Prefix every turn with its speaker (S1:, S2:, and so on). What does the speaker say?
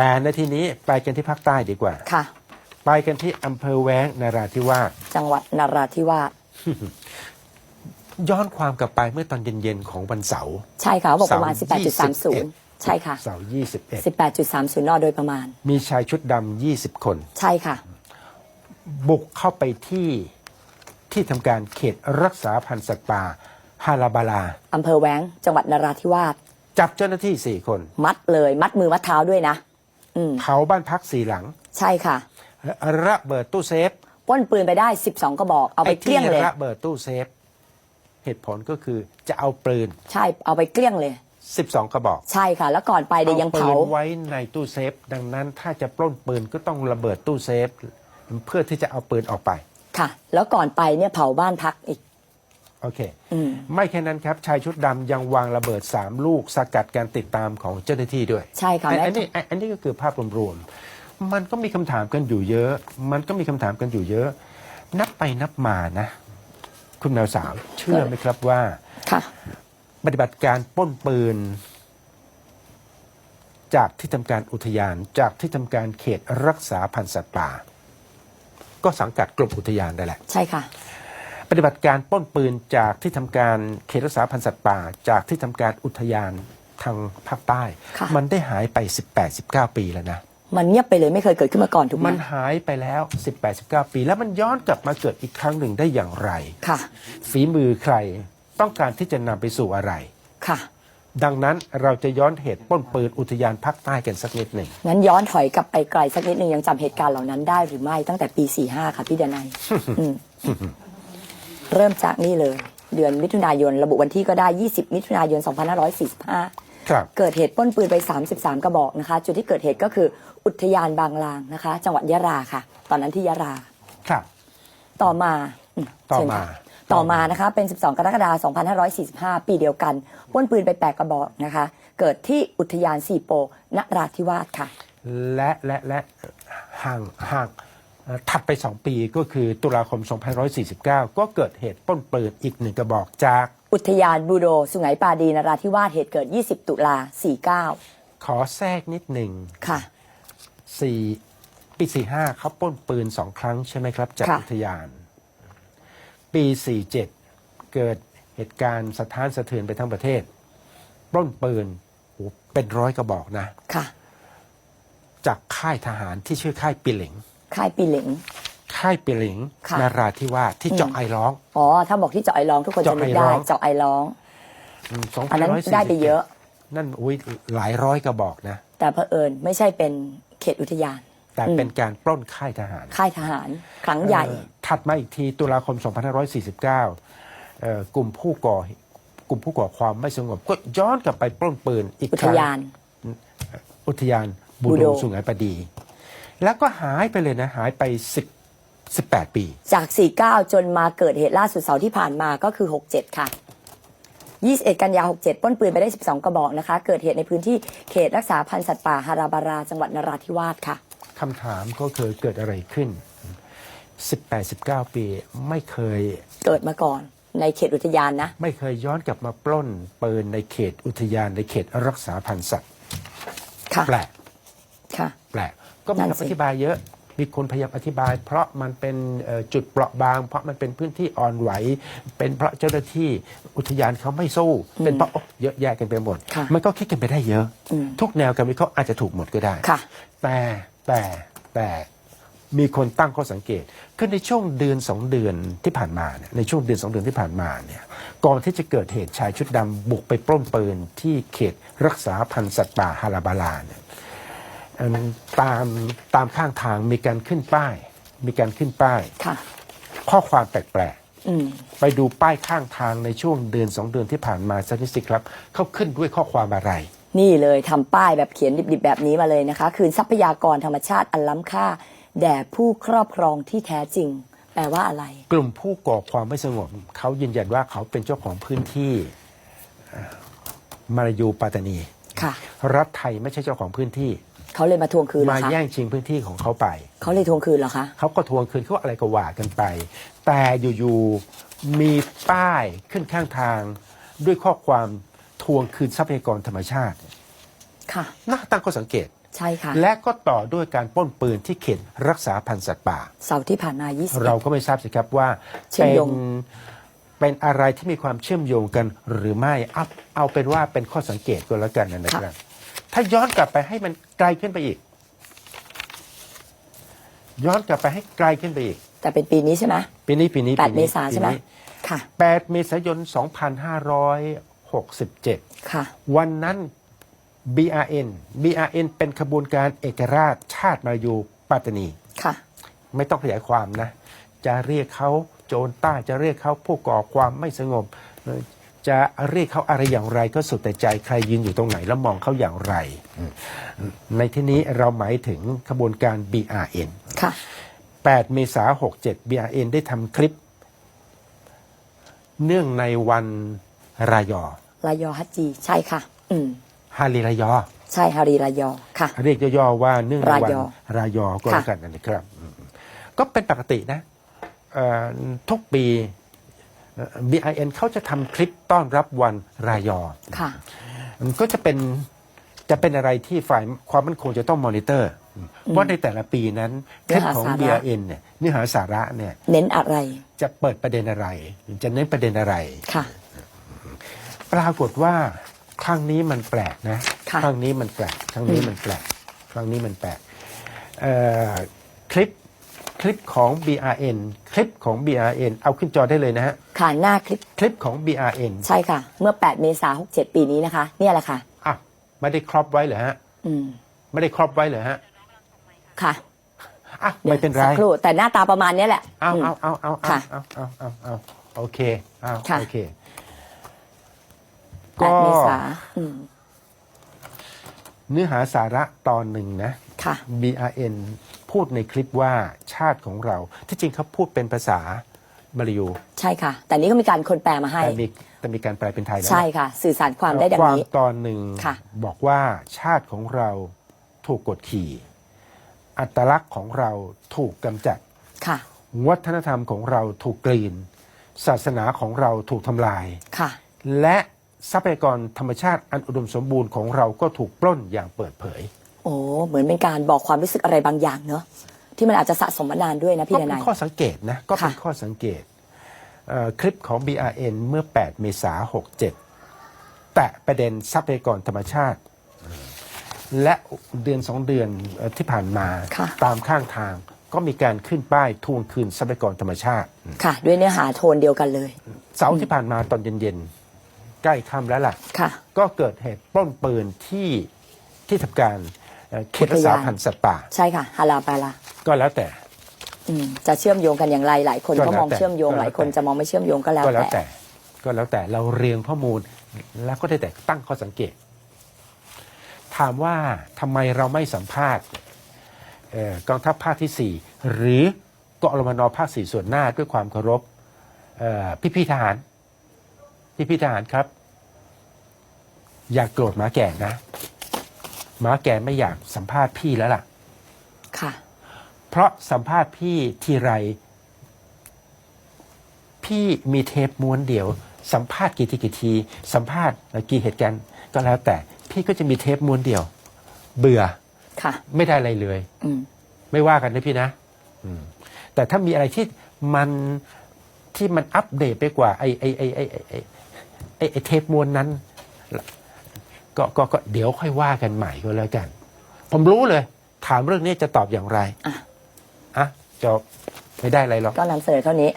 S1: แต่ในที่นี้ไปกันที่ภาคใต้ดีกว่า
S2: ค่ะ
S1: ไปกันที่อำเภอแว้งนราธิวาส
S2: จังหวัดนราธิวาส
S1: ย้อนความกลับไปเมื่อตอนเย็นๆของวันเสาร์
S2: ใช่ค่ะเขาบอกประมาณ
S1: เสาร์21
S2: 18.30 ใช่ค่ะ
S1: เสาร์21
S2: 18.30นโดยประมาณ
S1: มีชายชุดดำ20 คน
S2: ใช่ค่ะ
S1: บุกเข้าไปที่ที่ทำการเขตรักษาพันธุ์สัตว์ป่าฮาราบาลา
S2: อำเภอแว้ง จังหวัดนราธิวาส
S1: จับเจ้าหน้าที่ 4 คน
S2: มัดเลย มัดมือมัดเท้าด้วยนะอืม
S1: เผาบ้านพักสี่หลัง
S2: ใช่ค่ะ
S1: ระเบิดตู้เซฟ
S2: ปล้นปืนไปได้ 12กระบอก เอาไป
S1: ไอ้
S2: เกลี้
S1: ที่
S2: ยงเลย
S1: ระเบิดตู้เซฟ เหตุผลก็คือจะเอาปืน
S2: ใช่เอาไปเกลี้ยงเลย
S1: 12 กระบอก
S2: ใช่ค่ะ แล้วก่อนไปเดี๋ยวยัง
S1: ปื
S2: เผา
S1: นไว้ในตู้เซฟ ดังนั้นถ้าจะปล้นปืนก็ต้องระเบิดตู้เซฟ เพื่อที่จะเอาปืนออกไป
S2: ค่ะ แล้วก่อนไปเนี่ยเผาบ้านพักอีก
S1: โอเค
S2: อืม
S1: ไม่แค่นั้นครับ ชายชุดดำยังวางระเบิด 3 ลูกสกัดการติดตามของเจ้าหน้าที่ด้วย
S2: ใช่ค่ะ
S1: อัน
S2: แม้
S1: อันนี้อันอันนี้ก็คือภาพรวมๆมันก็มีคำถามกันอยู่เยอะ มันก็มีคำถามกันอยู่เยอะ นับไปนับมานะ คุณแมวสาว เชื่อไหมครับว่า
S2: ค่ะ
S1: ปฏิบัติการปล้นปืน จากที่ทำการอุทยานจากที่ทำการเขตรักษาพันธุ์สัตว์ป่า ก็สังกัดกรมอุทยานได้แหละ
S2: ใช่ค่ะ
S1: ปฏิบัติการปล้นปืนจากที่ทำการเขตรักษาพันธุ์สัตว์ป่า จากที่ทำการอุทยานทางภาคใต้
S2: ค่ะ
S1: มันได้หายไป 18-19 ปีแล้วนะ
S2: มันเงียบไปเลยไม่เคยเกิดขึ้นมาก่อนถูกไหม
S1: มันหายไปแล้ว 18-19 ปี แล้วมันย้อนกลับมาเกิดอีกครั้งหนึ่งได้อย่างไร
S2: ค่ะ
S1: ฝีมือใครต้องการที่จะนำไปสู่อะไร
S2: ค่ะ
S1: ดังนั้นเราจะย้อนเหตุปล้นปืนอุทยานภาคใต้กันสักนิดหนึ่ง
S2: งั้นย้อนถอยกลับไปไกลสักนิดหนึ่งยังจำเหตุการณ์เหล่านั้นได้หรือไม่ตั้งแต่ปี 45 ค่ะพี่เดนัยอืม เริ่มจากนี่เลย เดือนมิถุนายน ระบุวันที่ก็ได้ 20 มิถุนายน 2545
S1: ครับ
S2: เกิดเหตุปล้นปืนไป 33 กระบอกนะคะ จุดที่เกิดเหตุก็คืออุทยานบางลางนะคะ จังหวัดยะลาค่ะ ตอนนั้นที่ยะลา
S1: ครับ
S2: ต่อมาอืม
S1: ต่อ
S2: เชิญ
S1: มา
S2: ค่ะ ต่อมานะคะ เป็น 12 กรกฎาคม2545 ปีเดียวกันปล้นปืนไป 8 กระบอกนะคะ เกิดที่อุทยานสีโปนราธิวาสค่ะ
S1: และและและห่างห่างเอ่อ ถัดไป 2 ปีก็คือตุลาคม 2549 ก็เกิดเหตุปล้นปืนอีกหนึ่งกระบอกจาก
S2: อุทยานบูโด สุไหงปาดีนราธิวาสเหตุเกิด 20 ตุลา 49
S1: ขอแทรกนิดหนึ่ง
S2: ค่ะ
S1: สี่ปี 45เขาปล้นปืนสองครั้งใช่ไหมครับ จาก
S2: ค่ะ
S1: อุทยาน ปี 47 เกิดเหตุการณ์สะท้านสะเทือนไปทั้งประเทศปล้นปืนโอ้เป็นร้อยกระบอกนะ
S2: ค่ะ
S1: จากค่ายทหารที่ชื่อค่ายปิเหลง
S2: ค่ายปีเหลง
S1: ค่ายปิเหลง
S2: ค่ะ
S1: นาราธิวาสที่เจาะ
S2: อืม
S1: ไอร้อง
S2: อ๋อ ถ้าบอกที่เจาะไอร้องทุกคนจะนึกได้
S1: เจาะไอร้อง
S2: เจาะไอร้อง
S1: อืม
S2: อันนั้น
S1: 2547
S2: ได้ไปเยอะ
S1: นั่นอุ้ยหลายร้อยกระบอกนะ
S2: แต่เผอิญไม่ใช่เป็นเขตอุทยาน
S1: แต่
S2: อืม
S1: เป็นการปล้นค่ายทหาร
S2: ค่ายทหารครั้งใหญ่
S1: เอ่อถัดมาอีกทีตุลาคม 2549เอ่อกลุ่มผู้ก่อกลุ่มผู้ก่อความไม่สงบ ก็ย้อนกลับไปปล้นปืนอีก
S2: อุ
S1: ค
S2: ท
S1: รั้ง
S2: ยาน
S1: อุทยานบู
S2: บู
S1: โด
S2: โด
S1: สุไหงปดี แล้วก็หายไปเลยนะ หายไป 10 18 ปี
S2: จาก 49 จนมาเกิดเหตุล่าสุดเสาร์ที่ผ่านมาก็คือ 67 ค่ะ 21 กันยา 67ปล้นปืนไปได้ 12 กระบอกนะคะ เกิดเหตุในพื้นที่เขตรักษาพันธุ์สัตว์ป่าฮาราบารา จังหวัดนราธิวาสค่ะ
S1: คำถามก็คือเกิดอะไรขึ้น 18-19 ปีไม่เคย
S2: เกิดมาก่อนในเขตอุทยานนะ
S1: ไม่เคยย้อนกลับมาปล้นปืนในเขตอุทยานในเขตรักษาพันธุ์สัตว์
S2: ค่ะ
S1: แปลก
S2: ค่ะ
S1: แปลก ก็มี
S2: นั่น
S1: คำ
S2: สิ
S1: อธิบายเยอะ มีคนพยายามอธิบาย เพราะมันเป็นเอ่อจุดเปราะบาง เพราะมันเป็นพื้นที่อ่อนไหว เป็นเพราะเจ้าหน้าที่อุทยานเขาไม่สู้ เป็นเพราะโอ๊ะเยอะแยะกันไปหมด
S2: ค่ะ
S1: มันก็คิดกันไปได้เยอะ
S2: อืม
S1: ทุกแนวการวิเคราะห์อาจจะถูกหมดก็ได้
S2: ค่ะ
S1: แต่แต่แต่มีคนตั้งข้อสังเกตคือในช่วงเดือนสองเดือนที่ผ่านมาเนี่ยในช่วงเดือนสองเดือนที่ผ่านมาเนี่ยก่อนที่จะเกิดเหตุชายชุดดำบุกไปปล้นปืนที่เขตรักษาพันธุ์สัตว์ป่าฮาราบาลาเนี่ยเอิ่ม ตามตามข้างทางมีการขึ้นป้าย มีการขึ้นป้าย
S2: ค่ะ
S1: ข้อความแปลก
S2: อืม
S1: ๆไปดูป้ายข้างทางในช่วงเดือนสองเดือนที่ผ่านมาสักนิดสิครับเขาขึ้นด้วยข้อความอะไร
S2: นี่เลยทำป้ายแบบเขียนดิบๆแบบนี้มาเลยนะคะ คืนทรัพยากรธรรมชาติอันล้ำค่า แด่ผู้ครอบครองที่แท้จริง แปลว่าอะไร
S1: กลุ่มผู้ก่อความไม่สงบเขายืนยันว่าเขาเป็นเจ้าของพื้นที่เอ่อมาลายูปาตานี
S2: ค่ะ
S1: รัฐไทยไม่ใช่เจ้าของพื้นที่
S2: เขาเลยมาทวงคืนเหร
S1: มา
S2: อคะ
S1: แย่งชิงพื้นที่ของเขาไป
S2: เขาเลยทวงคืนเหรอคะ
S1: เขาก็ทวงคืนเขาอะไรก็ว่ากันไป แต่อยู่ๆมีป้ายขึ้นข้างทาง ด้วยข้อความทวงคืนทรัพยากรธรรมชาติ
S2: ค่ะ
S1: น่าตั้งข้อสังเกต
S2: ใช่ค่ะ
S1: และก็ต่อด้วยการปล้นปืนที่เขตรักษาพันธุ์สัตว์ป่า
S2: เสาร์ที่ผ่านมา 20
S1: เราก็ไม่ทราบสิครับว่า
S2: เชื่อม
S1: เป็น
S2: โยง
S1: เป็นอะไรที่มีความเชื่อมโยงกันหรือไม่เอาเอาเป็นว่าเป็นข้อสังเกตก็แล้วกันนะครับ ถ้าย้อนกลับไปให้มันไกลขึ้นไปอีก ย้อนกลับไปให้ไกลขึ้นไปอีก
S2: แต่เป็นปีนี้ใช่ไหม
S1: ปีนี้ปีนี้
S2: แปด
S1: ปี
S2: เม
S1: นี้
S2: ษาใช่ไหม
S1: ปีนี้
S2: ค่ะ
S1: 8เมษายน2567
S2: ค่ะ
S1: วันนั้น BRN BRN เป็นขบวนการเอกราชชาติมาลายูปัตตานี
S2: ค่ะ
S1: ไม่ต้องขยายความนะ จะเรียกเขาโจรใต้จะเรียกเขาผู้ก่อความไม่สงบ จะเรียกเขาอะไรอย่างไรก็สุดแต่ใจใครยืนอยู่ตรงไหนแล้วมองเขาอย่างไร ในที่นี้เราหมายถึงขบวนการ BRN
S2: ค่ะ
S1: 8เมษายน67 BRN ได้ทำคลิป เนื่องในวันรายอ
S2: รายอฮัจจี ใช่ค่ะ อืม
S1: ฮาลีรายอใใช่
S2: ฮารีรายอค่ะ
S1: เรียกย่อๆว่าเนื่องในวัน
S2: รายอ
S1: รายอก็
S2: ค่ะ
S1: แล้วกันนะครับอืมก็เป็นปกตินะเอ่อทุกปีเอ่อ BIN เขาจะทำคลิปต้อนรับวันรายอ
S2: ค่ะ
S1: มันก็จะเป็นจะเป็นอะไรที่ฝ่ายความมั่นคงจะต้องมอนิเตอร์ว่าในแต่ละปีนั้นคลิปของ
S2: เนื้อหาสาระ
S1: BIN เนี่ยเนื้อหาสาระเนี่ย
S2: เน้นอะไร
S1: จะเปิดประเด็นอะไร จะเน้นประเด็นอะไร
S2: ค่ะ
S1: ปรากฏว่าครั้งนี้มันแปลกนะ
S2: ค่ะ
S1: ครั้งนี้มันแปลกครั้งนี้มันแปลกครั้งนี้มันแปลกเอ่อคลิป คลิปของ BRN คลิปของ BRN เอาขึ้นจอได้เลยนะฮะ
S2: ค่ะหน้าคลิป
S1: คลิปของ BRN
S2: ใช่ค่ะ เมื่อ 8 เมษายน67 ปีนี้นะคะ เนี่ยแหละค่ะ
S1: อะไม่ได้ครอบไว้เหรอฮะ
S2: อืม
S1: ไม่ได้ครอบไว้เหรอฮะ
S2: ค่ะ
S1: อะไม่เป็นไร
S2: สักครู่แต่หน้าตาประมาณเนี้ยแหละ
S1: เอา
S2: ม
S1: เอาเอาเอาเอา
S2: ค่ะ
S1: เอาเอาเอาเอาโอเคเอา
S2: ค่ะ
S1: โอเค
S2: แปดเมษาอืม
S1: เนื้อหาสาระตอนหนึ่งนะ
S2: ค่ะ
S1: BRN พูดในคลิปว่าชาติของเรา ที่จริงเขาพูดเป็นภาษามาลายู
S2: ใช่ค่ะ แต่นี้ก็มีการคนแปลมาให้
S1: แต่มีแต่มีการแปลเป็นไทยแล้วนะ
S2: ใช่ค่ะ สื่อสารความได้ดัง
S1: ความ
S2: นี้
S1: ตอนหนึ่ง
S2: ค่ะ
S1: บอกว่าชาติของเราถูกกดขี่ อัตลักษณ์ของเราถูกกำจัด
S2: ค่ะ
S1: วัฒนธรรมของเราถูกกลืนศาสนาของเราถูกทำลาย
S2: ค่ะ
S1: และทรัพยากรธรรมชาติอันอุดมสมบูรณ์ของเราก็ถูกปล้นอย่างเปิดเผย
S2: โอ้เหมือนเป็นการบอกความรู้สึกอะไรบางอย่างเนอะที่มันอาจจะสะสมมานานด้วยนะพี่
S1: ก็
S2: ด
S1: เป็น
S2: นาย
S1: ข้อสังเกตนะก็เป็น
S2: ค่ะ
S1: ข้อสังเกตเอ่อคลิปของ BRN เมื่อ 8 เมษายน67 แตะประเด็นทรัพยากรธรรมชาติ และเดือนสองเดือนเอ่อที่ผ่านมา
S2: ค่ะ
S1: ตามข้างทางก็มีการขึ้นป้ายทวงคืนทรัพยากรธรรมชาติ
S2: ค่ะ ด้วยเนื้อหาโทนเดียวกันเลย
S1: เสาร์ที่ผ่านมาตอนเย็นๆ ใกล้ค่ำแล้วล่ะ
S2: ค่ะ
S1: ก็เกิดเหตุปล้นปืนที่ที่ทำการ เอ่อเขตรักษาพันธุ์สัตว์ป่า
S2: ใช่ค่ะฮาลาปาลา
S1: ก็แล้วแต่
S2: อืมจะเชื่อมโยงกันอย่างไรหลายคน
S1: ก็
S2: ก็
S1: แล้ว
S2: มอง
S1: แต่
S2: เชื่อมโยง
S1: ก็แล้ว
S2: หลายคน
S1: แต่
S2: จะมองไม่เชื่อมโยงก็แล้ว
S1: ก็แล้ว
S2: แต่
S1: แต่ ก็แล้วแต่เราเรียงข้อมูลแล้วก็ได้แต่ตั้งข้อสังเกต ถามว่าทำไมเราไม่สัมภาษณ์เอ่อกองทัพภาคที่สี่หรือกอรมนภาคสี่ส่วนหน้าด้วยความเคารพเอ่อพี่พี่ๆทหาร พี่พี่ๆทหารครับ อย่ากโกรธหมาแก่นะห มาแกไม่อยากสัมภาษณ์พี่แล้วล่ะ
S2: ค่ะ
S1: เพราะสัมภาษณ์พี่ทีไร พี่มีเทปม้วนเดียว สัมภาษณ์กี่ทีกี่ที สัมภาษณ์กี่เหตุการณ์ก็แล้วแต่ พี่ก็จะมีเทปม้วนเดียว เบื่อ
S2: ค่ะ
S1: ไม่ได้อะไรเลย
S2: ม
S1: ไม่ว่ากันนะพี่นะแต่ถ้ามีอะไรที่มันที่มันอัปเดตไปกว่าไอ้ไอ้ไอ้ไอ้ไอ้ไอ้เทปม้วนนั้น ก็ก็ก็เดี๋ยวค่อยว่ากันใหม่ก็แล้วกัน ผมรู้เลย ถามเรื่องนี้จะตอบอย่างไร
S2: อะ
S1: อะจบไม่ได้อะไรหรอก
S2: ก็นำเสนอเท่านี้